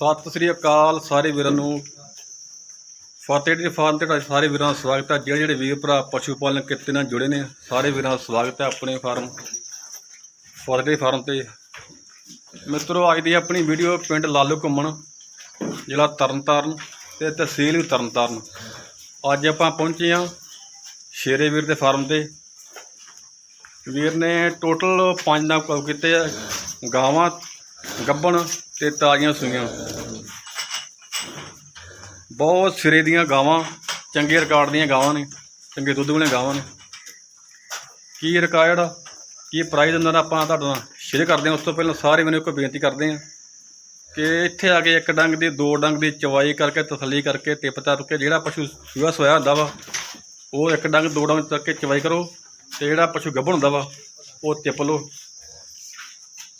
ਸਤਿ ਸ੍ਰੀ ਅਕਾਲ ਸਾਰੇ ਵੀਰਾਂ ਨੂੰ। ਫਤਿਹ ਦੀ ਫਾਰਮ ਤੇ ਤੁਹਾਡੇ ਸਾਰੇ ਵੀਰਾਂ ਦਾ ਸਵਾਗਤ ਹੈ। ਜਿਹੜੇ ਜਿਹੜੇ ਵੀਰ ਭਰਾ ਪਸ਼ੂ ਪਾਲਣ ਕਿੱਤੇ ਨਾਲ ਜੁੜੇ ਨੇ, ਸਾਰੇ ਵੀਰਾਂ ਦਾ ਸਵਾਗਤ ਹੈ ਆਪਣੇ ਫਾਰਮ, ਫਤਿਹ ਦੀ ਫਾਰਮ ਤੇ। ਮਿੱਤਰੋ, ਅੱਜ ਦੀ ਆਪਣੀ ਵੀਡੀਓ ਪਿੰਡ ਲਾਲੂ ਘੁੰਮਣ, ਜ਼ਿਲ੍ਹਾ ਤਰਨਤਾਰਨ ਤੇ ਤਹਿਸੀਲ ਵੀ ਤਰਨਤਾਰਨ। ਅੱਜ ਆਪਾਂ ਪਹੁੰਚੇ ਹਾਂ ਸ਼ੇਰੇ ਵੀਰ ਦੇ ਫਾਰਮ ਤੇ। ਵੀਰ ਨੇ ਟੋਟਲ 5 ਨਾਮ ਕਾਲ ਕੀਤੇ ਆ। ਗਾਵਾਂ ਗੱਬਣ ਤੇ ਤਾਜ਼ੀਆਂ ਸੂਈਆਂ। ਬਹੁਤ ਸਿਰੇ ਦੀਆਂ ਗਾਵਾਂ, ਚੰਗੇ ਰਿਕਾਰਡ ਦੀਆਂ ਗਾਵਾਂ ਨੇ, ਚੰਗੇ ਦੁੱਧ ਵਾਲੀਆਂ ਗਾਵਾਂ ਨੇ। ਕੀ ਰਿਕਾਰਡ ਕੀ ਪ੍ਰਾਈਜ਼ ਉਹਨਾਂ ਦਾ ਆਪਾਂ ਤੁਹਾਡੇ ਨਾਲ ਸ਼ੇਅਰ ਕਰਦੇ ਹਾਂ। ਉਸ ਤੋਂ ਪਹਿਲਾਂ ਸਾਰੇ ਮੈਨੂੰ ਇੱਕ ਬੇਨਤੀ ਕਰਦੇ ਹਾਂ ਕਿ ਇੱਥੇ ਆ ਕੇ ਇੱਕ ਡੰਗ ਦੀ, ਦੋ ਡੰਗ ਦੀ ਚਵਾਈ ਕਰਕੇ, ਤਸੱਲੀ ਕਰਕੇ, ਟਿਪ ਤੱਕ ਕੇ ਜਿਹੜਾ ਪਸ਼ੂ ਸੂਆ ਸੋਇਆ ਹੁੰਦਾ ਵਾ, ਉਹ ਇੱਕ ਡੰਗ, ਦੋ ਡੰਗ ਤੱਕ ਕੇ ਚਵਾਈ ਕਰੋ ਤੇ ਜਿਹੜਾ ਪਸ਼ੂ ਗੱਭਣ ਹੁੰਦਾ ਵਾ, ਉਹ ਟਿਪ ਲਓ।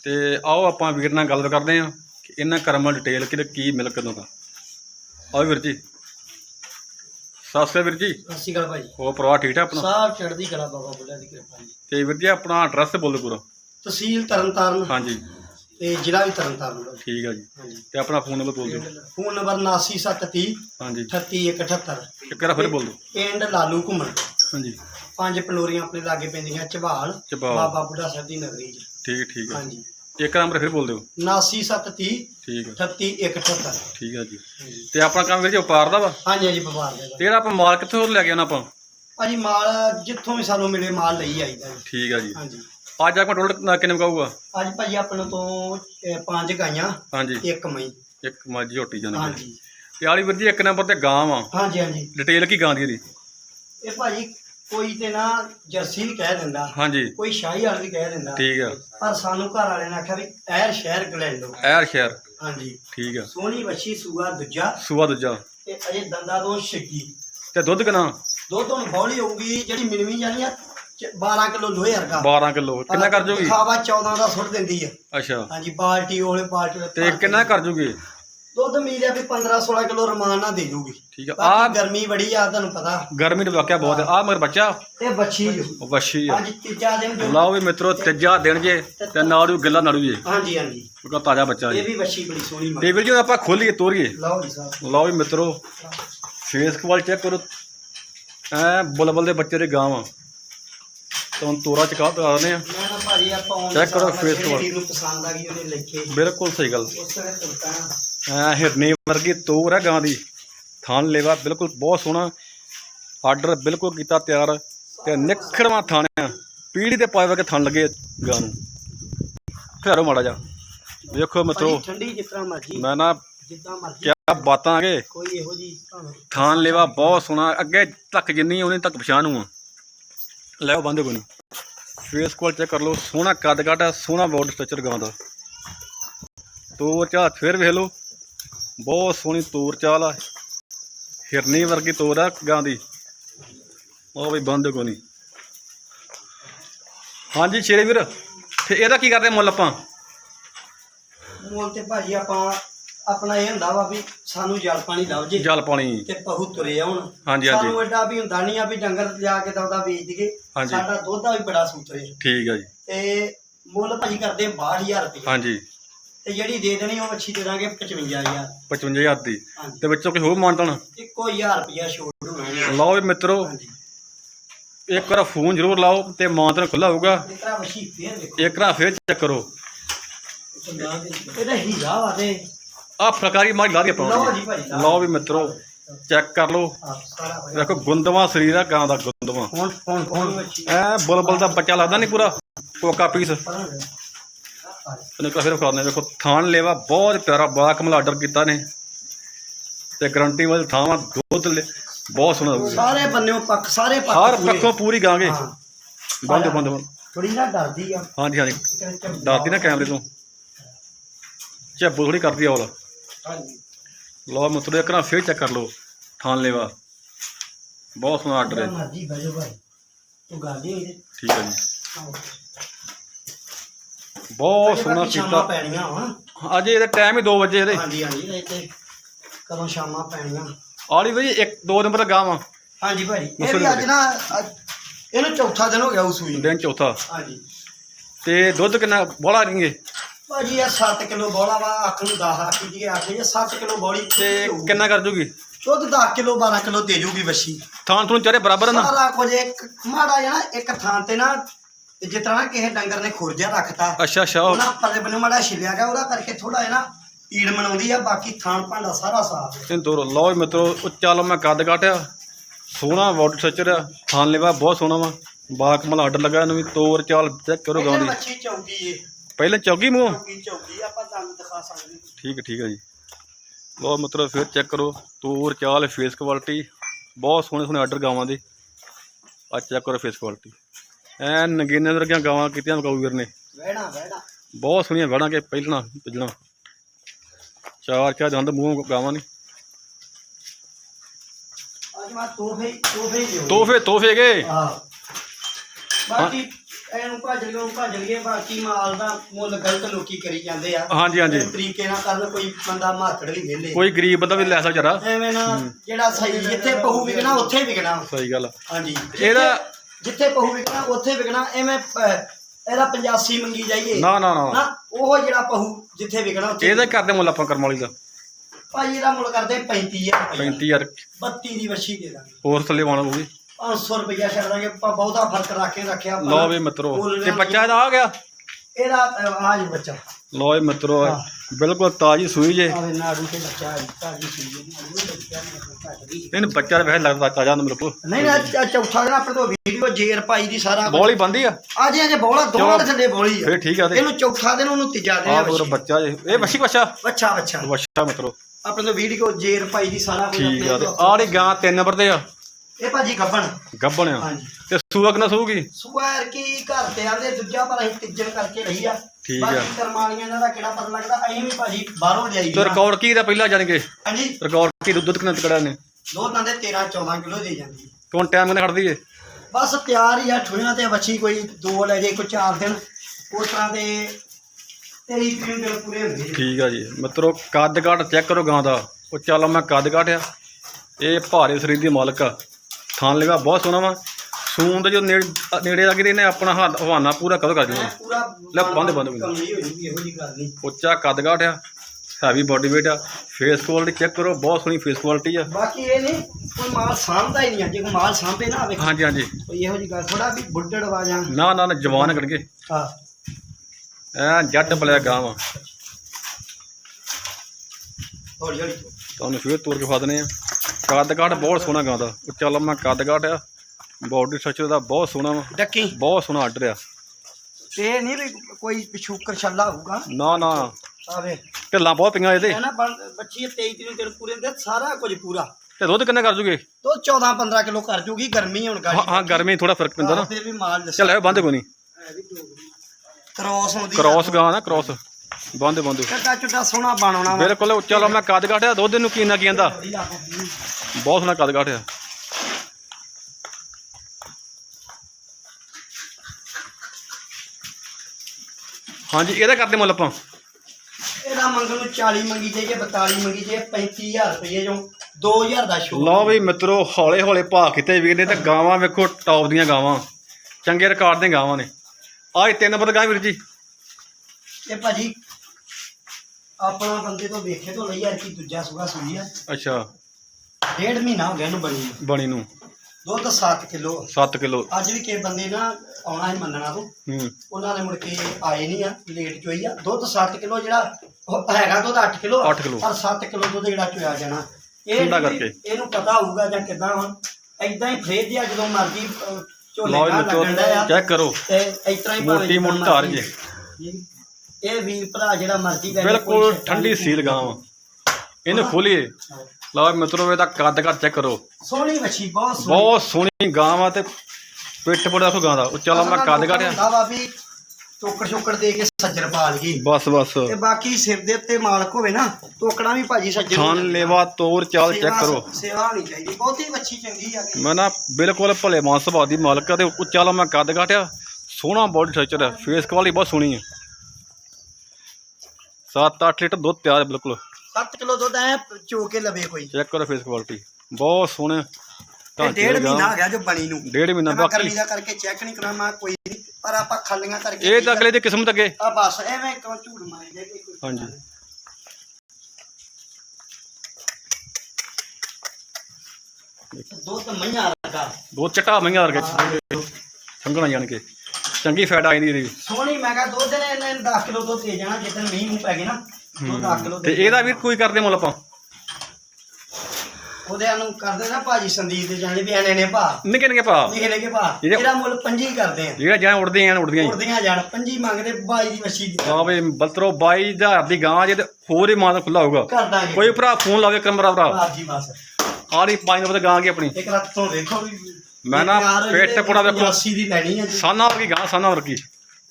ਤੇ ਆਓ ਆਪਾਂ ਵੀਰ ਨਾਲ ਗੱਲ ਕਰਦੇ ਹਾਂ ਕਿ ਇਹਨਾਂ ਕਰਮਾਂ ਡਿਟੇਲ ਕਿ ਕੀ ਮਿਲ ਕਦੋਂ ਦਾ। ਆਓ ਵੀਰ ਜੀ। ਸਤਿ ਸ਼੍ਰੀ ਅਕਾਲ ਵੀਰ ਜੀ। ਸਤਿ ਸ਼੍ਰੀ ਅਕਾਲ ਭਾਈ। ਹੋਰ ਪਰਿਵਾਰ ਠੀਕ ਠਾਕ ਆਪਣਾ? ਸਾਹਿਬ ਚੜ੍ਹਦੀ ਕਲਾ ਬਾਬਾ ਬੁੱਢਾ ਦੀ ਕਿਰਪਾ ਜੀ। ਤੇ ਵੀਰ ਜੀ ਆਪਣਾ ਐਡਰੈਸ ਬੋਲੋ ਪੂਰਾ। ਤਹਿਸੀਲ ਤਰਨਤਾਰਨ। ਹਾਂਜੀ। ਤੇ ਜ਼ਿਲ੍ਹਾ ਵੀ ਤਰਨਤਾਰਨ ਦਾ। ਠੀਕ ਆ ਜੀ। ਹਾਂਜੀ। ਤੇ ਆਪਣਾ ਫੋਨ ਨੰਬਰ ਬੋਲ ਦਿਓ। ਫੋਨ ਨੰਬਰ 7973 ਹਾਂਜੀ। 38178 ਇੱਕ ਵਾਰ ਫਿਰ ਬੋਲ ਦਿਓ। ਪਿੰਡ ਲਾਲੂ ਘੁੰਮਣ। ਹਾਂਜੀ। ਪੰਜ ਪਲੋਰੀਆਂ ਆਪਣੇ ਲਾਗੇ ਪੈਂਦੀਆਂ ਝਬਾਲ ਝਬਾਲ। ਬਾਬਾ ਬੁੱਢਾ ਸਾਹਿਬ ਦੀ ਨਗਰੀ ਜੀ। ਠੀਕ ਠੀਕ ਆ। ਹਾਂਜੀ। ਇੱਕ ਨੰਬਰ ਫਿਰ ਬੋਲ ਦਿਓ। 7973 ਠੀਕ ਆ। 38178 ਠੀਕ ਆ ਜੀ। ਤੇ ਆਪਣਾ ਕੰਮ ਵੀਰ ਜੀ ਵਪਾਰ ਦਾ ਵਾ? ਹਾਂਜੀ ਹਾਂਜੀ ਵਪਾਰ ਦਾ। ਤੇ ਜਿਹੜਾ ਆਪਾਂ ਮਾਲ ਕਿੱਥੋਂ ਲੈ ਕੇ ਆਉਣਾ ਆਪਾਂ? ਭਾਜੀ ਮਾਲ ਜਿੱਥੋਂ ਵੀ ਸਾਨੂੰ ਮਿਲੇ ਮਾਲ ਲਈ ਆਈਦਾ ਜੀ। ਠੀਕ ਆ ਜੀ। ਹਾਂਜੀ। ਅੱਜ ਆਪਾਂ ਟੋਟਲ ਕਿੰਨੇ ਮਗਾਊਗਾ ਅੱਜ ਭਾਜੀ ਆਪਣੇ ਤੋਂ ਅਹ, ਪੰਜ ਗਾਈਆਂ ਹਾਂਜੀ। ਇੱਕ ਮਈ ਇੱਕ ਮੱਝ ਝੋਟੀ ਜਾਂਦੀ ਹਾਂਜੀ। ਤੇ ਆਲੀ ਵੀਰ ਜੀ ਇੱਕ ਨੰਬਰ ਤੇ ਗਾਂ ਵਾ। ਹਾਂਜੀ ਹਾਂਜੀ। ਡਿਟੇਲ ਕੀ ਗਾਂ ਦੀ ਇਹਦੀ? ਇਹ ਭਾਜੀ ਕੋਈ ਤੇ ਨਾ ਜਰਸੀ ਵੀ ਕਹਿ ਦਿੰਦਾ ਹਾਂਜੀ। ਕੋਈ ਸ਼ਾਹੀ ਵਾਲ ਵੀ ਕਹਿ ਦਿੰਦਾ। ਠੀਕ ਆ। ਪਰ ਸਾਨੂੰ ਘਰ ਵਾਲਿਆਂ ਨੇ ਆਖਿਆ ਵੀ ਐਰ ਸ਼ਹਿਰ ਗਲੈਂਡੋ। ਐਰ ਸ਼ਹਿਰ। ਹਾਂਜੀ। ਠੀਕ ਆ। ਸੋਹਣੀ ਵੱਛੀ ਸੂਆ ਦੂਜਾ। ਸੂਆ ਦੂਜਾ। ਤੇ ਅਜੇ ਦੰਦਾਂ ਤੋਂ ਛੱਗੀ ਤੇ ਦੁੱਧ ਕਿੰਨਾ? ਦੁੱਧ ਹੁਣ ਬੌਲੀ ਹੋਊਗੀ ਜਿਹੜੀ ਮਿਲਵੀਂ ਜਾਣੀ ਆ 12 ਕਿਲੋ ਲੋਹੇ ਵਰਗਾ। 12 ਕਿਲੋ। ਕਿੰਨਾ ਕਰ ਜੂਗੀ? ਖਾਵਾ 14 ਦਾ ਸੁੱਟ ਦਿੰਦੀ ਆ। ਅੱਛਾ। ਹਾਂਜੀ ਬਾਲਟੀ ਉਹਲੇ ਬਾਲਟੀ ਵਾਲੇ ਤੇ। ਕਿੰਨਾ ਕਰ ਜੂਗੀ? ਦੁੱਧ ਉਮੀਦ ਆ ਵੀ 15 16 ਕਿਲੋ ਰਮਾਨ ਨਾਲ ਦੇ ਜੂਗੀ। ਠੀਕ ਆ। ਬਾਕੀ ਆ ਗਰਮੀ ਬੜੀ ਆ ਤੁਹਾਨੂੰ ਪਤਾ। ਗਰਮੀ ਦਾ ਵਾਕਿਆ ਬਹੁਤ ਆ। ਮਗਰ ਬੱਚਾ। ਇਹ ਵੱਛੀ ਜੋ ਵਸ਼ੀ ਆ। ਅੱਜ ਤੀਜਾ ਦਿਨ ਜੋ ਲਾਓ ਵੀ ਮਿੱਤਰੋ ਤੀਜਾ ਦਿਨ ਜੇ ਤੇ ਨਾਲ ਹੀ ਗਿੱਲਾ ਨੜੂ ਜੇ ਹਾਂਜੀ ਹਾਂਜੀ। ਕਿਉਂਕਿ ਤਾਜ਼ਾ ਬੱਚਾ ਇਹ ਜੀ ਵੀ ਵੱਛੀ ਬੜੀ ਸੋਹਣੀ ਮਾ ਤੇ ਵੀਰ ਜੀ ਆਪਾਂ ਖੋਲੀਏ ਤੋਰੀਏ। ਲਓ ਜੀ ਸਾਹਿਬ ਲਓ ਵੀ ਮਿੱਤਰੋ ਫੇਸ ਕੁਆਲ ਚੈੱਕ ਕਰੋ। ਐ ਬੁਲਬੁਲ ਦੇ ਬੱਚੇ ਦੇ ਗਾਂ ਵਾ ਤੁਹਾਨੂੰ ਤੋਰਾ ਚਕਾ ਦਿੰਦੇ ਆ ਮੈਂ ਨਾ ਭਾਜੀ ਆਪਾਂ Check ਕਰੋ ਦੇ ਹਿਸਾਬ ਨਾਲ face ਤੋਂ। ਜਿਹੜੀ ਨੂੰ ਪਸੰਦ ਆ ਗਈ ਉਹਨੇ ਲਿਖੇ। ਬਿਲਕੁਲ ਸਹੀ ਗੱਲ। ਉਸ ਤਰ੍ਹਾਂ ਤੁਰਤਾ ਐ ਹਿਰਨੀ ਵਰਗੀ ਤੋਰ ਹੈ ਗਾਂ ਦੀ। ਥਣ ਲੇਵਾ ਬਿਲਕੁਲ ਬਹੁਤ ਸੋਹਣਾ। ਆਰਡਰ ਬਿਲਕੁਲ ਕੀਤਾ ਤਿਆਰ ਤੇ ਨਿਖੜਵਾ ਥਣ ਆ ਪੀੜੀ ਤੇ ਪਾਏ ਵਗੇ ਥਣ ਲੱਗੇ ਗਾਂ ਨੂੰ। ਘਰੋਂ ਮਾੜਾ ਜਾ ਵੇਖੋ ਮਿੱਤਰੋ ਠੰਡੀ ਜਿਸ ਤਰ੍ਹਾਂ ਮਰਜ਼ੀ। ਮੈਂ ਨਾ ਜਿੱਦਾਂ ਮਰਜ਼ੀ। ਕਿਆ ਬਾਤਾਂ ਅਗੇ। ਕੋਈ ਇਹੋ ਜੀ ਥਾਨ ਲੇਵਾ ਬਹੁਤ ਸੋਹਣਾ। ਅੱਗੇ ਤੱਕ ਜਿੰਨੀ ਉਹਨੇ ਤੱਕ ਪਛਾਣ ਆ ਲੈ ਉਹ ਬੰਦੇ ਨਹੀਂ ਫੇਸ ਕੋਲ ਚੈੱਕ ਕਰ ਲਓ। ਸੋਹਣਾ ਕੱਦ ਹੈ ਸੋਹਣਾ ਬੋਡੀ ਸਟਰਕਚਰ ਗਾਂ ਦਾ। ਤੋਰ ਚਾਲ ਫਿਰ ਵੇਖ ਲਓ। ਬਹੁਤ ਸੋਹਣੀ ਤੋਰ ਚਾਲ ਆ। ਹਿਰਨੀ ਵਰਗੀ ਤੋਰ ਆ ਗਾਂ ਦੀ। ਉਹ ਵੀ ਬੰਦ ਕੋ ਨਹੀਂ। ਹਾਂਜੀ ਸ਼ੇਰੇ ਵੀਰ ਤੇ ਇਹਦਾ ਕੀ ਕਰਦੇ ਮੁੱਲ ਆਪਾਂ? ਮੋਲ ਤੇ ਭਾਜੀ ਆਪਾਂ ਆਪਣਾ ਇਹ ਹੁੰਦਾ ਵਾ ਵੀ ਸਾਨੂੰ ਜਲ ਪਾਣੀ ਲੱਭ ਜੇ। ਜਲ ਪਾਣੀ। ਤੇ ਪਹੂ ਤੁਰੇ ਆਉਣ। ਹਾਂਜੀ, ਹਾਂਜੀ। ਸਾਨੂੰ ਐਡਾ ਵੀ ਹੁੰਦਾ ਨਹੀਂ ਆ ਵੀ ਡੰਗਰ ਲਿਆ ਕੇ ਤਾਂ ਉਹਦਾ ਵੇਚ ਦਈਏ। ਹਾਂਜੀ। ਸਾਡਾ ਦੁੱਧ ਦਾ ਵੀ ਬੜਾ ਸੂਤਰੇ ਠੀਕ ਆ ਜੀ। ਤੇ ਮੁੱਲ ਭਾਜੀ ਕਰਦੇ ਆ 62000 ਰੁਪਏ ਹਾਂਜੀ। ਤੇ ਜਿਹੜੀ ਦੇ ਦੇਣੀ ਉਹ ਅੱਛੀ ਦੇ ਦਾਂਗੇ 55000 55000 ਦੀ। ਹਾਂਜੀ। ਤੇ ਵਿੱਚੋਂ ਕੋਈ ਹੋਰ ਮਾਨਤਣ ਇੱਕੋ 1000 ਰੁਪਇਆ ਛੋੜ ਹੋਣਾ ਲਓ ਵੀ ਮਿੱਤਰੋ ਹਾਂਜੀ। ਇੱਕ ਵਾਰ ਫੋਨ ਜ਼ਰੂਰ ਲਾਓ ਤੇ ਮਾਨਤਨ ਖੁੱਲਾ ਹੋਊਗਾ। ਇਸ ਤਰ੍ਹਾਂ ਵਸ਼ੀ ਫੇਰ ਦੇਖੋ ਇੱਕ ਵਾਰ ਫੇਰ ਚੈੱਕ ਕਰੋ। ਇਹਦਾ ਹੀਰਾ ਵਾ ਤੇ। ਆ ਫਲਕਾਰੀ ਮਾਰੀ ਲਾ ਦੀ ਲਓ ਆਪਾਂ ਜੀ ਲਓ। ਲਓ। ਵੀ ਮਿੱਤਰੋ ਚੈੱਕ ਕਰ ਲਓ। ਆਹ, ਸਾਰਾ ਹੋਇਆ। ਦੇਖੋ ਗੁੰਦਵਾ ਸਰੀਰ ਆ ਗਾਂ ਦਾ ਗੁੰਦਵਾ। ਹੁਣ ਹੁਣ ਹੁਣ। ਐ ਬੁਲਬੁਲ ਦਾ ਬੱਚਾ ਲੱਗਦਾ ਨਹੀਂ ਪੂਰਾ? ਕੋਕਾ ਪੀਸ ਪਰਾਂ ਦੇ। ਇਹਨੇ ਕਾ ਫਿਰ ਖਾਣੇ ਵੇਖੋ ਥਾਣ ਲੇਵਾ ਬਹੁਤ ਪਿਆਰਾ ਬੜਾ ਕਮਲ ਆਰਡਰ ਕੀਤਾ ਨੇ। ਤੇ ਗਰੰਟੀ ਵਾਲੀ ਥਾਵਾਂ ਦੁੱਧ ਬਹੁਤ ਸੋਹਣਾ ਹੋਊਗਾ। ਸਾਰੇ ਬੰਨਿਓ ਪੱਖ ਸਾਰੇ ਪੱਖ ਹਰ ਪੂਰੇ। ਪੱਖੋਂ ਪੂਰੀ ਗਾਂਗੇ। ਬੰਦ ਬੰਦ ਬੰਦ। ਥੋੜੀ ਨਾ ਡਰਦੀ ਆ। ਹਾਂਜੀ ਹਾਂਜੀ। ਡਰਦੀ ਨਾ ਕੈਮਰੇ ਤੋਂ। ਝੱਬੂ ਥੋੜੀ ਕਰਦੀ ਆ ਉਹ। ਹਾਂਜੀ। ਲਓ ਮਿੱਤਰੋ ਇੱਕ ਨਾ ਫੇਰ ਚੈੱਕ ਕਰ ਲਓ ਥਾਨ ਲੇਵਾ। ਬਹੁਤ ਸੋਹਣਾ ਆਰਡਰ ਹੈ। ਮਰਜ਼ੀ ਬਜੋ ਭਾਈ। ਤੂੰ ਗੱਲ ਹੀ ਠੀਕ ਹੈ ਜੀ। ਬਹੁਤ ਸੋਹਣਾ ਸ਼ਾਮਾਂ ਕੀਤਾ। ਪੈਣੀਆਂ ਵਾ। ਅਜੇ ਇਹਦਾ ਟਾਈਮ ਹੀ 2 ਵਜੇ ਇਹਦੇ। ਹਾਂਜੀ ਹਾਂਜੀ ਇਹ ਤੇ ਕਦੋਂ ਸ਼ਾਮਾਂ ਪੈਣੀਆਂ। ਆਲੀ ਬਈ ਇੱਕ ਦੋ ਨੰਬਰ ਗਾਂ ਵਾ। ਹਾਂਜੀ ਭਾਈ ਇਹ ਵੀ ਅੱਜ ਨਾ ਅੱਜ- ਇਹਨੂੰ ਚੌਥਾ ਦਿਨ ਹੋ ਗਿਆ ਉਸ ਸੂਈ ਨੂੰ। ਦਿਨ ਚੌਥਾ। ਹਾਂਜੀ। ਤੇ ਦੁੱਧ ਕਿੰਨਾ ਬੋਲਾ ਰਿੰਗੇ ਭਾਜੀ ਇਹ 7 ਕਿਲੋ ਬੋਲਾ ਵਾ ਅੱਖ ਨੂੰ 10 ਆਖੀ ਜੀ ਆਖੀ ਜੇ 7 ਕਿਲੋ ਬੋਲੀ ਤੇ ਕਿੰਨਾ ਕਰ ਜੂਗੀ? ਦੁੱਧ 10 ਕਿਲੋ 12 ਕਿਲੋ ਦੇ ਜੂਗੀ ਵੱਛੀ। ਥਾਂ ਤੁਹਾਨੂੰ ਚਾਰੇ ਬਰਾਬਰ ਆ ਨਾ? ਸਾਰਾ ਕੁਝ ਇੱਕ ਮਾੜਾ ਨਾ ਇੱਕ ਥਾਂ ਤੇ ਨਾ ਜਿਸ ਤਰ੍ਹਾਂ ਨਾ ਕਿਸੇ ਡੰਗਰ ਨੇ ਖੁਰਜਾ ਰੱਖਤਾ ਅੱਛਾ ਅੱਛਾ ਉਹ- ਉਹਨਾਂ ਪਰਲੇ ਬੰਨੋਂ ਮਾੜਾ ਛਿਲਿਆ ਗਿਆ ਉਹਦਾ ਕਰਕੇ ਥੋੜਾ ਜਿਹਾ ਨਾ ਪੀੜ ਮਨਾਉਂਦੀ ਆ ਬਾਕੀ ਥਾਣ ਭਾਂਡਾ ਸਾਰਾ ਸਾਫ਼ ਹੈ ਇਹਨੂੰ ਤੋਰੋ ਲਓ ਜੀ ਮਿੱਤਰੋ ਉੱਚਾ ਲੰਮਾ ਕੱਦ ਕਾਟਿਆ ਸੋਹਣਾ ਬਾਡੀ ਸਟਰਕਚਰ ਆ ਥਾਂ ਲੈਵਾ ਬਹੁਤ ਸੋਹਣਾ ਵਾ। ਬਾਕਮਲ ਆਰਡਰ ਲੱਗਾ ਇਹਨੂੰ ਵੀ ਤੋਰ ਚਾਲ ਚੈੱਕ ਕਰੋ ਗਾਂ ਪਹਿਲਾਂ ਦੀ ਮੱਛੀ ਚੌਕੀ ਏ। ਪਹਿਲੇ ਚੌਗੀ ਮੂੰਹ? ਚੌਕੀ ਚੌਕੀ ਆਪਾਂ ਤੁਹਾਨੂੰ ਦਿਖਾ ਸਕਦੇ। ਠੀਕ ਹੈ ਠੀਕ ਹੈ ਜੀ। ਲਓ ਮਿੱਤਰੋ ਫਿਰ ਚੈੱਕ ਕਰੋ ਤੋਰ ਚਾਲ ਫੇਸ ਕੁਆਲਿਟੀ ਬਹੁਤ ਸੋਹਣੇ ਸੋਹਣੇ ਆਰਡਰ ਗਾਵਾਂ ਦੇ। ਆ ਚੈੱਕ ਕਰੋ ਫੇਸ ਕੁਆਲਿਟੀ ਐ ਨਗੀਨੇ ਵਰਗੀਆਂ ਗਾਵਾਂ ਕੀਤੀਆਂ ਮਕਾਊ ਵੀਰ ਨੇ। ਵਹਿਣਾ ਵਹਿਣਾ ਬਹੁਤ ਸੋਹਣੀਆਂ ਵੜਾਂ ਕੇ ਪਹਿਲਣਾ ਪਿਜਣਾ ਚਾਰ ਚਾਰ ਦੰਦ ਮੂੰਹ ਗਾਵਾਂ ਨੇ। ਅੱਜ ਮੈਂ ਤੋਹਫੇ ਤੋਹਫੇ ਦਿਓ। ਤੋਹਫੇ ਤੋਹਫੇ ਗਏ ਹਾਂ। ਬਾਕੀ ਇਹਨੂੰ ਭੱਜ ਲਿਓ ਭੱਜ ਲਈਏ ਬਾਕੀ ਮਾਲ ਦਾ ਮੁੱਲ ਗਲਤ ਲੋਕੀ ਕਰੀ ਜਾਂਦੇ ਆ। ਹਾਂਜੀ ਹਾਂਜੀ। ਤਰੀਕੇ ਨਾਲ ਕਰਨ ਕੋਈ ਬੰਦਾ ਮਾਤੜ ਵੀ ਵਿਹਲੇ ਕੋਈ ਗਰੀਬ ਬੰਦਾ ਵੀ ਲੈ ਸਕਦਾ ਜਰਾ ਐਵੇਂ ਨਾ ਜਿਹੜਾ ਸਹੀ ਜਿੱਥੇ ਪਹੂ ਵਿਕਣਾ ਉੱਥੇ ਵਿਕਣਾ। ਸਹੀ ਗੱਲ। ਹਾਂਜੀ। ਇਹਦਾ- ਜਿੱਥੇ- ਪਹੂ ਵਿਕਣਾ ਉੱਥੇ ਵਿਕਣਾ ਐਵੇਂ ਇਹਦਾ 85 ਮੰਗੀ ਜਾਈਏ। ਨਾ ਨਾ ਨਾ। ਉਹ ਜਿਹੜਾ ਪਹੂ ਜਿੱਥੇ ਵਿਕਣਾ ਉੱਥੇ ਇਹਦਾ ਕਰਦੇ ਮੁੱਲ ਆਪਾਂ ਕਰਮ ਵਾਲੀ ਦਾ। ਭਾਈ ਇਹਦਾ ਮੁੱਲ ਕਰਦੇ 35000 ਰੁਪਏ 35000 32 ਦੀ ਵੱਛੀ ਦੇ ਦਾਂਗੇ। ਹੋਰ ਥੱਲੇ ਪਾਉਣਾ ਹੋਊਗੀ। 500 ਰੁਪਇਆ ਛੱਡ ਦਾਂਗੇ ਆਪਾਂ ਬਹੁਤਾ ਫ਼ਰਕ ਰੱਖ ਕੇ ਰੱਖਿਆ ਲਓ ਵੀ ਮਿੱਤਰੋ ਤੇ ਬੱਚਾ ਇਹਦਾ ਆ ਗਿਆ? ਇਹਦਾ ਆ ਜੀ ਬੱਚਾ। ਲਓ ਜੀ ਮਿੱਤਰੋ। ਬਿਲਕੁਲ ਤਾਜੀ ਸੂਈ ਜੇ। ਆਵੇ ਨਾੜੂ ਤੇ ਬੱਚਾ ਤਾਜੀ ਸੀ ਨਾੜੂ ਤੇ ਬੱਚਾ ਨੇ ਘੱਟ ਦੀ ਇਹਨੂੰ ਬੱਚਾ ਤਾਂ ਵੈਸੇ ਲੱਗਦਾ ਤਾਜ਼ਾ ਹੁੰਦਾ ਮੇਰੇ ਕੋਲ ਨਹੀਂ ਨਾ ਚੌਥਾ ਦਿਨ ਆਪਣੇ ਤੋਂ ਵੀਡੀਓ ਜੇਰ ਪਾਈ ਦੀ ਸਾਰਾ। ਬੋਲੀ ਬੰਦੀ ਆ? ਅੱਜ ਅਜੇ ਬੋਲਾ ਦੋਵਾਂ ਦੇ ਥੱਲੇ ਬੋਲੀ ਆ। ਫੇਰ ਠੀਕ ਆ ਤੇ। ਇਹਨੂੰ ਚੌਥਾ ਦਿਨ ਉਹਨੂੰ ਤੀਜਾ ਦਿਨ ਆ ਹੋਰ ਬੱਚੀ। ਬੱਚਾ ਜੇ। ਇਹ ਵਸ਼ੀ ਬੱਚਾ? ਬੱਚਾ ਬੱਚਾ ਬੱਚਾ ਮਿੱਤਰੋ। ਆਪਣੇ ਤੋਂ ਵੀਡੀਓ ਜੇਰ ਪਾਈ ਦੀ ਸਾਰਾ ਠੀਕ ਆ ਤੇ ਆੜੀ ਗਾਂ ਤਿੰਨ ਨੰਬਰ ਤੇ ਆ। ਇਹ ਭਾਜੀ ਗੱਬਣ। ਗੱਬਣ ਆ। ਹਾਂਜੀ। ਤੇ ਸੂਆ ਕਿੰਨਾ ਸੂਗੀ ਸੁਆਰ ਕੀ ਘਰ ਤੇ ਆਂਦੇ ਦੂਜਾ ਪਰ ਅਸੀਂ ਤੀਜਣ ਕਰਕੇ ਰਹੀ ਆ। ਠੀਕ ਆ। ਬਾਕੀ ਕਰਮਾਲੀਆਂ ਦਾ ਕਿਹੜਾ ਪਤਾ ਲੱਗਦਾ ਅਸੀਂ ਵੀ ਭਾਜੀ ਬਾਹਰੋਂ ਲਿਆਈ ਤੇ ਰਿਕਾਰਡ ਕੀ ਦਾ ਪਹਿਲਾਂ ਜਾਣਗੇ ਹਾਂਜੀ। ਰਿਕਾਰਡ ਕੀ ਦੁੱਧ ਕਿੰਨਾ ਚਕੜਾ ਨੇ ਦੋ ਤਾਂ ਦੇ 13 14 ਕਿਲੋ ਦੇ ਜਾਂਦੀ ਤੇ ਹੁਣ ਟਾਈਮ ਕਿੰਨਾ ਖੜਦੀ ਏ? ਬਸ ਤਿਆਰ ਹੀ ਆ ਠੁਣਿਆ ਤੇ ਬੱਚੀ ਕੋਈ ਦੋ ਲੈ ਜੇ ਕੋਈ ਚਾਰ ਦਿਨ। ਉਸ ਤਰ੍ਹਾਂ ਦੇ 23 ਤਰੀਕ ਦਿਨ ਪੂਰੇ ਹੁੰਦੇ ਨੇ। ਠੀਕ ਆ ਜੀ। ਮਿੱਤਰੋ ਕੱਦ ਕਾਠ ਚੈੱਕ ਕਰੋ ਗਾਂ ਦਾ। ਉਹ ਚੱਲ ਮੈਂ ਕੱਦ ਕਾਠ ਆ ਇਹ ਭਾਰੇ ਸਰੀਰ ਦੀ ਮਾਲਕ ਆ। ਥਾਂ ਲਗਾ ਬਹੁਤ ਸੋਹਣਾ ਵਾ। ਸੂਨ ਦੇ ਜੋ ਨੇੜੇ ਨੇੜੇ ਲੱਗ ਰਹੇ ਨੇ ਆਪਣਾ ਹਵਾਨਾ ਪੂਰਾ ਕਦੋਂ ਕਰ ਦੇਣਾ ਪੂਰਾ ਲੈ ਬੰਦ- ਬੰਦ- ਹੋ ਜੂਗੀ ਇਹੋ ਜੀ ਗੱਲ ਨਹੀਂ। ਉੱਚਾ ਕੱਦ ਕਾਠ ਆ ਹੈਵੀ ਬਾਡੀ weight ਆ। ਫੇਸ ਕੁਆਲਿਟੀ ਚੈੱਕ ਕਰੋ ਬਹੁਤ ਸੋਹਣੀ ਫੇਸ ਕੁਆਲਿਟੀ ਆ। ਬਾਕੀ ਇਹ ਨਹੀਂ ਕੋਈ ਮਾਲ ਸਾਂਭਦਾ ਹੀ ਨਹੀਂ ਜੇ ਕੋਈ ਮਾਲ ਸਾਂਭੇ ਨਾ ਆਵੇ ਹਾਂਜੀ ਹਾਂਜੀ। ਕੋਈ ਇਹੋ ਜੀ ਗੱਲ ਥੋੜਾ ਵੀ ਬੁੱਢੜ ਵਾਜਾਂ ਨਾ ਨਾ ਨਾ ਜਵਾਨ ਕੱਢ ਕੇ ਹਾਂ। ਐ ਜੱਟ ਬਲਿਆ ਗਾਂ ਵਾ। ਹੌਲੀ ਹੌਲੀ ਤੁਹਾਨੂੰ ਫੇਰ ਤੋਰ ਕੇ ਫਾ ਦਨੇ ਆ। ਕੱਦ ਕਾਠ ਬਹੁਤ ਸੋਹਣਾ ਗਾਂ ਦਾ ਉੱਚਾ ਲੰਮਾ ਕੱਦ ਕਾਠ ਆ। ਬਾਡੀ ਸਟਰਕਚਰ ਦਾ ਬਹੁਤ ਸੋਹਣਾ ਵਾ। ਡੱਕੀ। ਬਹੁਤ ਸੋਹਣਾ ਆਰਡਰ ਆ ਤੇ ਨਹੀਂ ਵੀ ਕੋਈ ਪਿਛੂਕਰ ਛੱਲਾ ਹੋਊਗਾ? ਨਾ ਨਾ। ਆਵੇ। ਢਿੱਲਾਂ ਬਹੁਤ ਪਈਆਂ ਇਹਦੇ। ਇਹ ਨਾ ਬਣ- ਬੱਚੀ 23 ਤਰੀਕ ਦਿਨ ਪੂਰੇ ਹੁੰਦੇ ਸਾਰਾ ਕੁਝ ਪੂਰਾ। ਤੇ ਦੁੱਧ ਕਿੰਨਾ ਕਰ ਜੂਗੇ? ਤੋ 14 15 ਕਿਲੋ ਕਰ ਜੂਗੀ ਗਰਮੀ ਹੁਣ ਹਾਂ ਹਾਂ ਗਰਮੀ ਥੋੜਾ ਫ਼ਰਕ ਪੈਂਦਾ ਨਾ। ਵੀ ਮਾਲ ਚੱਲ ਇਹ ਬੰਦ ਕੋਈ ਨਹੀਂ। ਕ੍ਰੋਸ ਹੁੰਦੀ ਕ੍ਰਾਸ ਗਾਂ ਨਾ ਕ੍ਰਾਸ। ਬੰਦ ਬੰਦ ਕੱਟਾ ਚੁੱਟਾ ਸੋਹਣਾ ਬਣਾਉਣਾ ਵਾ। ਬਿਲਕੁਲ ਉੱਚਾ ਲੰਮਾ ਕੱਦ ਕਾਠ ਆ ਦੁੱਧ ਨੂੰ ਕੀ ਨਾ ਕਹਿੰਦਾ ਬਹੁਤ ਸੋਹਣਾ ਕੱਦ ਕਾਠ ਆ ਹਾਂਜੀ ਇਹਦਾ ਕਰਦੇ ਮੁੱਲ ਆਪਾਂ। ਇਹਦਾ ਮੰਗਲ ਨੂੰ 40 ਮੰਗੀ ਜਾਈਏ 42 ਮੰਗੀ ਜਾਈਏ 35000 ਰੁਪਏ ਜੋ 2000 ਦਾ ਸ਼ੋ ਲਓ ਵੀ ਮਿੱਤਰੋ ਹੌਲੇ ਹੌਲੇ ਭਾ ਕਿਤੇ ਵੀਰ ਨੇ ਤੇ ਗਾਵਾਂ ਵੇਖੋ ਟੌਪ ਦੀਆਂ ਗਾਵਾਂ। ਚੰਗੇ ਰਿਕਾਰਡ ਦੀਆਂ ਗਾਵਾਂ ਨੇ। ਆਹ ਤਿੰਨ ਨੰਬਰ ਗਾਂ ਵੀਰ ਜੀ। ਇਹ ਭਾਜੀ ਆਪਣਾ ਬੰਦੇ ਤੋਂ ਵੇਖੇ ਤੋਂ ਲਈ ਯਾਰ ਕੀ ਦੂਜਾ ਸੁਗਾ ਸੁਣੀ ਆ। ਅੱਛਾ। ਡੇਢ ਮਹੀਨਾ ਹੋ ਗਿਆ ਇਹਨੂੰ ਬਣੀ ਨੂੰ। ਬਣੀ ਨੂੰ। ਦੁੱਧ 7 ਕਿਲੋ। 7 ਕਿਲੋ। ਅੱਜ ਵੀ ਕਿਸੇ ਬੰਦੇ ਨਾ ਆਉਣਾ ਹੈ ਮੰਨਣਾ ਤੋਂ। ਹੂੰ। ਉਹਨਾਂ ਨੇ ਮੁੜ ਕੇ ਆਏ ਨਹੀਂ ਆ ਲੇਟ ਚੋਈ ਆ। ਦੁੱਧ 7 ਕਿਲੋ ਜਿਹੜਾ ਉਹ ਹੈਗਾ ਦੁੱਧ 8 ਕਿਲੋ। ਅੱਠ ਕਿਲੋ। ਪਰ 7 ਕਿਲੋ ਦੁੱਧ ਜਿਹੜਾ ਚੋਇਆ ਜਾਣਾ। ਇਹ ਠੰਡਾ ਨੀ ਵੀ ਕਰਕੇ। ਇਹਨੂੰ ਪਤਾ ਹੋਊਗਾ ਜਾਂ ਕਿਦਾਂ ਹੁਣ ਐਦਾਂ ਹੀ ਫਰੇਜ ਦਿਆ ਜਦੋਂ ਮਰਜ਼ੀ ਝੋਲੇ ਲਓ ਨਾਲ ਲੱਗਣ ਆ। ਚੈੱਕ ਕਰੋ। ਤੇ ਇਸ ਤਰ੍ਹਾਂ ਹੀ ਭਾਵੇਂ ਮੋਟੀ ਜਿੱਦਾਂ ਮੋਟੀ ਧਾਰ ਮਰਜ਼ੀ। ਜੇ। ਇਹ ਵੀਰ ਭਰਾ ਜਿਹੜਾ ਮਰਜ਼ੀ ਕਰੇ ਬਿਲਕੁਲ ਕੋਈ ਠੰਡੀ ਨਹੀਂ। ਸੀਲ ਗਾਂ ਵਾ ਇਹਨੂੰ ਖੋਲੀਏ। ਲਓ ਮਿੱਤਰੋ ਇਹਦਾ ਕੱਦ ਕੱਦ ਚੈੱਕ ਕਰੋ। ਸੋਹਣੀ ਵੱਛੀ ਬਹੁਤ ਸੋਹਣੀ। ਬਹੁਤ ਸੋਹਣੀ ਗਾਂ ਵਾ ਤੇ ਪਿੱਠ ਬੜਾ ਦੇਖੋ ਗਾਂ ਦਾ। ਉੱਚਾ ਲੰਮਾ ਕੱਦ ਕਾਠ ਆ ਹੁੰਦਾ ਵਾ ਵੀ ਛੋਕੜ ਦੇ ਕੇ ਸੱਜਰ ਪਾਲ ਗਈ। ਬਸ ਬਸ। ਤੇ ਬਾਕੀ ਸਿਰ ਦੇ ਉੱਤੇ ਮਾਲਕ ਹੋਵੇ ਨਾ ਟੋਕੜਾ ਵੀ ਭਾਜੀ ਸੱਜਰ ਨੂੰ ਥਾਨ ਲੱਗਦਾ। ਲੇਵਾ ਤੋਰ ਚਾਲ ਚੈੱਕ ਕਰੋ। ਸੇਵਾ ਨਹੀਂ ਚਾਹੀਦੀ। ਬਹੁਤੀ ਵੱਛੀ ਚੰਗੀ ਆ ਗਈ। ਮੈਂ ਨਾ ਬਿਲਕੁਲ ਭਲੇ ਮਾਨ ਸੁਭਾਅ ਦੀ ਮਾਲਕ ਆ ਤੇ ਉੱਚਾ ਲੰਮਾ ਕੱਦ ਕਾਠ ਆ ਸੋਹਣਾ ਬੋਡੀ ਸਟਰਕਚਰ ਆ। ਫੇਸ ਕੁਆਲਿਟੀ ਬਹੁਤ ਸੋਹਣੀ ਆ। 7-8 ਲੀਟਰ ਦੁੱਧ ਤਿਆਰ ਹੈ ਬਿਲਕੁਲ। 7 ਕਿਲੋ ਦੁੱਧ ਐ ਚੋ ਕੇ ਲਵੇ ਕੋਈ। ਚੈੱਕ ਕਰੋ ਫੇਸ ਕੁਆਲਿਟੀ ਬਹੁਤ ਸੋਹਣੇ ਇਹ ਡੇਢ। ਮਹੀਨਾ ਆ ਗਿਆ ਜੋ ਬਣੀ ਨੂੰ। ਡੇਢ ਮਹੀਨਾ ਬਾਕੀ। ਗਰਮੀ ਦਾ ਕਰਕੇ ਚੈੱਕ ਨਹੀਂ ਕਰਾਉਣਾ ਕੋਈ ਨਹੀਂ। ਪਰ ਆਪਾਂ ਖਾਲੀਆਂ ਕਰਕੇ ਇਹ ਤਾਂ ਅਗਲੇ ਦੀ ਕਿਸਮਤ ਅੱਗੇ। ਆ ਬਸ ਐਵੇਂ ਕਿਉਂ ਝੂਠ ਮਾਰੀ ਜਾਈਏ ਕੋਈ ਹਾਂਜੀ। ਦੋ ਤਾਂ ਮਈਆਂ ਲਗਾ ਦੋ ਚਟਾ ਮਹੀਆਂ ਵਰਗੇ। ਸੰਗਣਾ ਜਾਣ ਕੇ। ਚੰਗੀ ਫੈਟ ਆ ਜਾਂਦੀ ਇਹਦੀ। ਸੋਹਣੀ ਮੈਂ ਕਿਹਾ ਦੋ ਦਿਨ ਇਹਨੇ 10 ਕਿਲੋ ਦੁੱਧ ਦੇ ਜਾਣਾ ਜਿੱਦਣ ਮੀਂਹ ਮੂੰਹ ਪੈ ਗਏ ਨਾ ਦੋ 10 ਕਿਲੋ ਤੇ ਇਹਦਾ ਵੀ ਕੋਈ ਕਰਦੇ ਮੁੱਲ ਆਪਾਂ? ਉਹਦੇ ਨੂੰ ਕਰਦੇ ਨਾ ਭਾਜੀ ਸੰਦੀਪ ਦੇ ਜਾਣੇ ਵੀ ਐਨੇ ਨੇ ਭਾ। ਨਿੱਕੇ ਨਿੱਕੇ ਭਾ। ਲਿਖ ਲੈ ਕੇ ਭਾ। ਜਿਹੜੇ- ਇਹਦਾ ਮੁੱਲ ਪੰਜੀ ਕਰਦੇ ਆ। ਜਿਹੜਾ ਜਾਂ ਉੜਦੇ ਆਂ ਉੜਦੀਆਂ ਹੀ। ਉੜਦੀਆਂ ਜਾਣ ਪੰਜੀ ਮੰਗਦੇ ਬਾਈ ਦੀ ਮੱਛੀ ਦੀ। ਆ ਵੇ ਬਲਤਰੋ 22000 ਦੀ ਗਾਂ ਜੇ ਤੇ ਹੋਰ ਹੀ ਮਾਂ ਦਾ ਖੁੱਲਾ ਹੋਊਗਾ। ਕਰ ਦਾਂਗੇ। ਕੋਈ ਭਰਾ ਫੋਨ ਲਾਵੇ ਕਮਰਾ ਭਰਾ। ਬਸ ਜੀ ਬਸ। ਨਹੀਂ ਪੰਜ ਨੰਬਰ ਤੇ ਗਾਂ ਕੀ ਆਪਣੀ। ਇੱਕ ਰਾਤ ਤੋਂ ਦੇਖੋ ਵੀ ਮੈਂ ਨਾ ਪੇਟ ਪੁੜਾ ਵੇਖੋ। 85 ਦੀ ਲੈਣੀ ਹੈ ਜੀ। ਸਾਨਾ ਵਰਗੀ ਗਾਂ ਸਾਨਾ ਵਰਗੀ।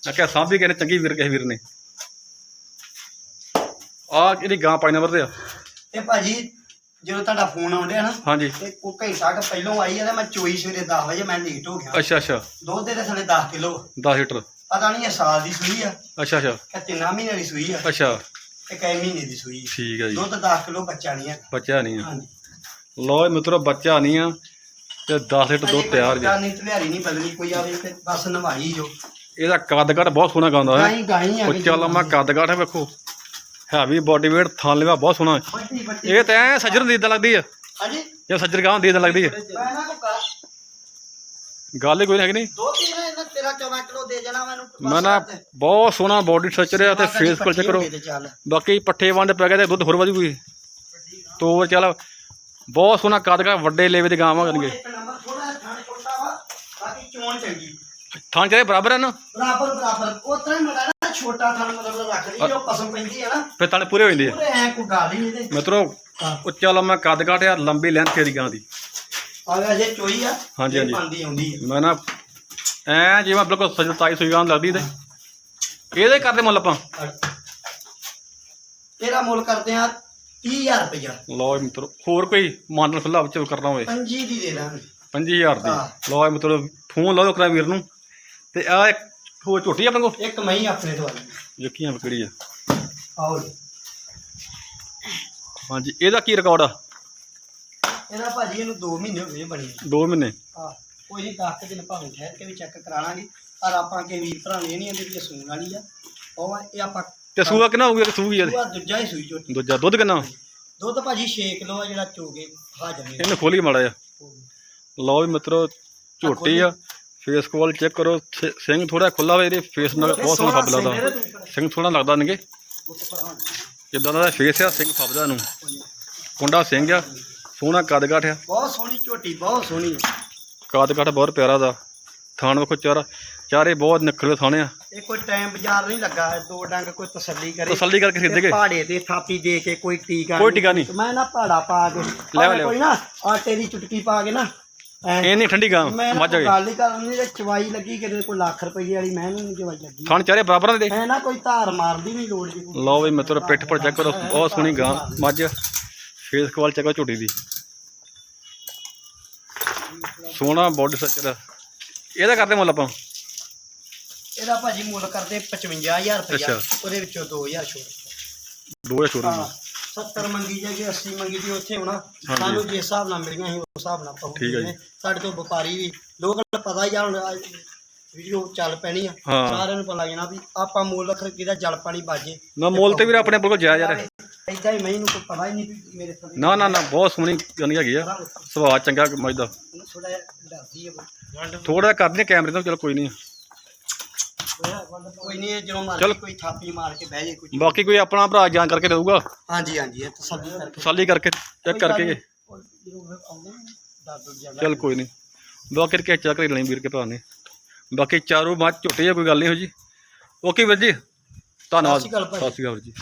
ਮੈਂ ਕਿਹਾ ਸਾਂਭੀ ਕਹਿੰਦੇ ਚੰਗੀ ਵੀਰ ਕਿਸੇ ਵੀਰ ਨੇ। ਆ ਇਹਦੀ ਗਾਂ ਪੰਜ ਨੰਬਰ ਤੇ ਆ। ਤੇ ਭਾਜੀ ਜਦੋਂ ਤੁਹਾਡਾ ਫੋਨ ਆਉਂਦਿਆ ਨਾ ਹਾਂਜੀ। ਤੇ ਕੋ ਘੰਟਾ ਕੁ ਪਹਿਲੋਂ ਆਈ ਹੈ ਤੇ ਮੈਂ ਚੋਈ ਸਵੇਰੇ 10 ਵਜੇ ਮੈਂ ਲੇਟ ਹੋ ਗਿਆ। ਅੱਛਾ ਅੱਛਾ। ਦੁੱਧ ਦੇ ਥਲੇ 10 ਕਿਲੋ। 10 ਲੀਟਰ। ਪਤਾ ਨਹੀਂ ਇਹ ਸਾਲ ਦੀ ਸੂਈ ਆ। ਅੱਛਾ ਅੱਛਾ। ਕਿ ਤਿੰਨਾਂ ਮਹੀਨੇ ਦੀ ਸੂਈ ਆ। ਅੱਛਾ। ਤੇ ਕਈ ਮਹੀਨੇ ਦੀ ਸੂਈ ਆ। ਠੀਕ ਹੈ ਜੀ। ਦੁੱਧ 10 ਕਿਲੋ ਬੱਚਾ ਨਹੀਂ ਹੈ ਬੱਚਾ ਨਹੀਂ ਆ ਹਾਂਜੀ ਲੋ ਮਿੱਤਰੋ ਬੱਚਾ ਨਹੀਂ ਆ ਤੇ 10 ਲੀਟਰ ਦੁੱਧ ਤਿਆਰ ਜੀ ਨਹੀਂ ਤਲਿਆਰੀ ਨਹੀਂ ਬਦਲੀ ਕੋਈ ਆਵੇ ਤੇ ਬਸ ਨਵਾਈ ਜੋ। ਇਹਦਾ ਕੱਦ ਕੱਟ ਬਹੁਤ ਸੋਹਣਾ ਗਾਉਂਦਾ ਹੈ। ਗਾਈ ਗਾਈ ਆ ਉਹ ਚੱਲ ਮੈਂ ਕੱਦ ਕੱਟ ਵੇਖੋ। ਹੈਵੀ ਬਾਡੀ weight ਥਾਂ ਲਿਆ ਬਹੁਤ ਸੋਹਣਾ ਹੈ। ਇਹ ਤਾਂ ਐ ਸੱਜਰ ਦੀ ਇਦਾਂ ਲੱਗਦੀ ਆ ਹਾਂਜੀ? ਜੇ ਸੱਜਰ ਗਾਂ ਦੀ ਇਦਾਂ ਲੱਗਦੀ ਗਾ ਗੱਲ ਹੀ ਕੋਈ ਨਹੀਂ ਦੋ ਤਿੰਨ ਇਹਨਾਂ 13 14 ਕਿਲੋ ਦੇ ਜਾਣਾ ਮੈਨੂੰ। ਮੈਂ ਨਾ ਬਹੁਤ ਸੋਹਣਾ ਬਾਡੀ ਸਟਰਕਚਰ ਆ ਤੇ ਫੇਸ ਕੋਲ ਚੈੱਕ ਕਰੋ। ਬਾਕੀ ਪੱਠੇ ਵੰਡ ਪੈ ਗਏ ਤੇ ਦੁੱਧ ਹੋਰ ਵਧੂਗੀ ਤੋਰ ਚੱਲ ਬਹੁਤ ਸੋਹਣਾ ਕੱਦ ਕੱਟ ਵੱਡੇ ਲੇਵੇ ਦੇ ਥੋੜਾ ਥਾਣੇ ਵਾ ਬਾਕੀ ਚੋਣ ਚੰਗੀ। ਥਾਂ ਚਾਰੇ ਬਰਾਬਰ ਆ ਨਾ? ਬਰਾਬਰ ਬਰਾਬਰ। ਉਤਰਾ ਨਾ ਛੋਟਾ ਥਾਣ ਮਤਲਬ ਰੱਖ ਲਈ ਜੋ ਪਸੰਦ ਪੈਂਦੀ ਹੈ ਨਾ। ਫਿਰ ਤਾਂ ਪੂਰੇ ਹੋ ਜਾਂਦੇ ਆ। ਪੂਰੇ ਐ ਕੋਈ ਗੱਲ ਹੀ ਤੇ ਮਿੱਤਰੋ। ਉੱਚਾ ਲੰਮਾ ਕੱਦ ਕੱਟ ਆ ਲੰਬੀ ਲੈਂਥ ਤੇਰੀ ਗਾਂ ਦੀ। ਆਵੇ ਅਜੇ ਚੋਈ ਆ ਹਾਂਜੀ, ਹਾਂਜੀ। ਪਾਉਂਦੀ ਆਉਂਦੀ ਹੈ ਮੈਂ ਨਾ ਐ ਜਿਵੇਂ ਬਿਲਕੁਲ ਸਜਲ ਤਾਈ ਸੂਈ ਗਾਂ ਲੱਗਦੀ ਤੇ। ਇਹਦੇ ਕਰਦੇ ਮੁੱਲ ਆਪਾਂ? ਇਹਦਾ ਮੁੱਲ ਕਰਦੇ ਆ 30000 ਰੁਪਇਆ ਲਓ ਜੀ ਮਿੱਤਰੋ ਹੋਰ ਕੋਈ ਮਾਡਲ ਖੁੱਲਾ ਵਿੱਚ ਕਰਨਾ ਹੋਵੇ? ਪੰਜੀ ਦੀ ਦੇ ਦਾਂਗੇ। 25000 ਦੀ। ਹਾਂ। ਲਓ ਜੀ ਮਿੱਤਰੋ ਫੋਨ ਲਾਓ ਕਰਾ ਵੀਰ ਨੂੰ। ਤੇ ਆ ਇੱਕ ਹੋਰ ਝੋਟੀ ਆਪਣੇ ਕੋਲ? ਇੱਕ ਮਹੀਂ ਆਪਣੇ ਤੋਂ ਆਈ ਯਕੀਨ ਕਿਹੜੀ ਆ ਆਓ ਜੀ। ਹਾਂਜੀ ਇਹਦਾ ਕੀ ਰਿਕਾਰਡ ਆ? ਇਹਦਾ ਭਾਜੀ ਇਹਨੂੰ 2 ਮਹੀਨੇ ਹੋ ਗਏ ਬਣੀ 2 ਮਹੀਨੇ। ਆ ਕੋਈ ਨਹੀਂ 10 ਦਿਨ ਭਾਵੇਂ ਠਹਿਰ ਕੇ ਵੀ ਚੈੱਕ ਕਰਾ ਲਾਂਗੇ। ਪਰ ਆਪਾਂ ਕੇ ਵੀਰ ਭਰਾ ਨੇ ਨਹੀਂ ਆਂਦੇ ਵੀ ਇਹ ਸੂਣ ਵਾਲੀ ਆ। ਉਹ ਆ, ਇਹ ਆਪਾਂ ਤੇ ਸੂਆ ਕਿੰਨਾ ਹੋ ਗਿਆ ਸੂਗੀ ਇਹਦੇ ਦੂਆ ਦੂਜਾ ਹੀ ਸੂਈ ਝੋਟੀ। ਦੂਜਾ ਦੁੱਧ ਕਿੰਨਾ? ਦੁੱਧ ਭਾਜੀ 6 ਕਿਲੋ ਆ ਜਿਹੜਾ ਚੋਗੇ ਹਾਜ਼ਰ ਨੇ ਇਹਨੂੰ ਖੋਲੀ ਮਾੜਾ ਆ ਲਓ ਵੀ ਮਿੱਤਰੋ ਝੋਟੀ ਆ। ਫੇਸ ਕੋਲ ਚੈੱਕ ਕਰੋ। ਸਿੰਘ ਥੋੜਾ ਖੁੱਲਾ ਵਾ ਇਹਦੇ। ਫੇਸ ਨਾਲ ਬਹੁਤ ਸੋਹਣਾ ਫੱਬ ਲੱਗਦਾ ਸਿੰਘ ਸੋਹਣਾ ਲੱਗਦਾ ਨੇਗੇ। ਜਿੱਦਾਂ ਦਾ ਫੇਸ ਆ ਸਿੰਘ ਫੱਬਦਾ ਨੂੰ ਕੁੰਡਾ ਸਿੰਘ ਆ। ਸੋਹਣਾ ਕੱਦ ਕਾਠ ਆ। ਬਹੁਤ ਸੋਹਣੀ ਝੋਟੀ ਬਹੁਤ ਸੋਹਣੀ। ਕੱਦ ਕਾਠ ਬਹੁਤ ਪਿਆਰਾ ਦਾ। ਥਾਣ ਵੇਖੋ ਚਾਰਾ। ਚਾਰੇ ਬਹੁਤ ਨਿਖਰੇ ਥਾਣੇ ਆ। ਇਹ ਕੋਈ ਟਾਈਮ ਬਾਜ਼ਾਰ ਨਹੀਂ ਲੱਗਾ ਦੋ ਡੰਗ ਕੋਈ ਤਸੱਲੀ ਕਰੇ। ਤਸੱਲੀ ਕਰਕੇ ਖਰੀਦੇਗੇ ਪਹਾੜੇ ਤੇ ਥਾਪੀ ਦੇ ਕੇ ਕੋਈ ਟੀਕਾ ਕੋਈ ਟੀਕਾ ਨਹੀਂ। ਮੈਂ ਨਾ ਪਹਾੜਾ ਪਾ ਕੇ। ਭਾਵੇਂ ਕੋਈ ਨਾ ਆਟੇ ਦੀ ਚੁਟਕੀ ਪਾ ਕੇ ਨਾ। ਇਹ ਨਹੀਂ ਠੰਡੀ ਗਾਂ ਮੱਝ ਹੋਏ ਗੱਲ ਹੀ ਕਰਨੀ ਤੇ ਚਵਾਈ ਲੱਗੀ ਕਿਤੇ ਕੋਈ ਲੱਖ ਰੁਪਏ ਵਾਲੀ ਮੈਂ ਨਹੀਂ ਚਵਾਈ ਲੱਗੀ। ਥਾਣ ਚਾਰੇ ਬਰਾਬਰ ਦੇ। ਐ ਨਾ ਕੋਈ ਧਾਰ ਮਾਰਦੀ ਨਹੀਂ ਲੋੜ ਜੀ ਲਓ ਵੀ ਮਿੱਤਰੋ ਪਿੱਠ ਪਰ ਚੈੱਕ ਕਰੋ। ਬਹੁਤ ਸੋਹਣੀ ਗਾਂ ਮੱਝ। ਫੇਸ ਕੋਲ ਚੈੱਕ ਕਰੋ ਝੋਟੀ ਦੀ। ਸੋਹਣਾ ਬੋਡੀ ਸਟਰਕਚਰ ਇਹਦਾ ਕਰਦੇ ਮੁੱਲ ਆਪਾਂ। ਇਹਦਾ ਭਾਜੀ ਮੁੱਲ ਕਰਦੇ 55000 ਰੁਪਇਆ ਅੱਛਾ। ਉਹਦੇ ਵਿੱਚੋਂ 2000 ਛੋੜ ਦੋ ਜਾਂ ਛੋੜੂ ਹਾਂ 70 ਮੰਗੀ ਜਾਗੇ 80 ਮੰਗੀ ਦੀ ਉੱਥੇ ਹੋਣਾ ਹਾਂਜੀ। ਸਾਨੂੰ ਜਿਸ ਹਿਸਾਬ ਨਾਲ ਮਿਲੀਆਂ ਸੀ ਉਸ ਹਿਸਾਬ ਨਾਲ ਠੀਕ ਹੈ ਸਾਡੇ ਤੋਂ ਵਪਾਰੀ ਵੀ ਲੋਕਾਂ ਪਤਾ ਹੀ ਆ ਹੁਣ ਵੀਡੀਓ ਚੱਲ ਪੈਣੀ ਆ। ਹਾਂ। ਸਾਰਿਆਂ ਨੂੰ ਪਤਾ ਲੱਗ ਜਾਣਾ ਵੀ ਆਪਾਂ ਮੁੱਲ ਕਿਹਦਾ ਜਲ ਪਾਣੀ ਬਾਜੇ। ਨਾ ਮੁੱਲ ਤੇ ਵੀਰ ਆਪਣੇ ਬਿਲਕੁਲ ਜਾਇਜ਼ ਯਾਰ ਏਦਾਂ ਹੀ ਮੈਨੂੰ ਕੋਈ ਪਤਾ ਹੀ ਨਹੀਂ ਵੀ ਮੇਰੇ ਤੋਂ ਨਾ ਨਾ ਨਾ ਬਹੁਤ ਸੋਹਣੀ ਗਾਨੀ ਹੈਗੀ ਆ। ਸੁਭਾਅ ਚੰਗਾ ਮੱਝ ਦਾ। ਥੋੜਾ ਡਰਦੀ ਹੈ ਵੰਡ ਥੋੜਾ ਕਰਦੇ ਕੈਮਰੇ ਤੋਂ ਚਲ ਕੋਈ ਨਹੀਂ। ਕੋਈ ਨਹੀਂ ਜਦੋਂ ਚਲੋ। ਮਰਜ਼ੀ ਕੋਈ ਥਾਪੀ ਮਾਰ ਕੇ ਬਹਿ ਜੇ ਕੋਈ ਬਾਕੀ ਕੋਈ ਆਪਣਾ ਭਰਾ ਜਾਣ ਕਰਕੇ ਦੇਊਗਾ? ਹਾਂਜੀ ਹਾਂਜੀ ਇਹ ਤਸੱਲੀ ਕਰਕੇ। ਤਸੱਲੀ ਕਰਕੇ ਚੈੱਕ ਕਰਕੇ। ਚਲ ਕੋਈ ਨਹੀਂ। ਬਾਕੀ ਕੇ ਚੈੱਕ ਕਰ ਲੈਣੀ ਵੀਰ ਕੇ ਭਰਾ ਨੇ। ਬਾਕੀ ਚਾਰੋਂ ਮੱਝ ਝੋਟੇ ਕੋਈ ਗੱਲ ਨਹੀਂ ਹੋ ਜੀ ਓਕੇ ਵੀਰ ਜੀ ਧੰਨਵਾਦ। ਸਤਿ ਸ਼੍ਰੀ ਅਕਾਲ ਜੀ।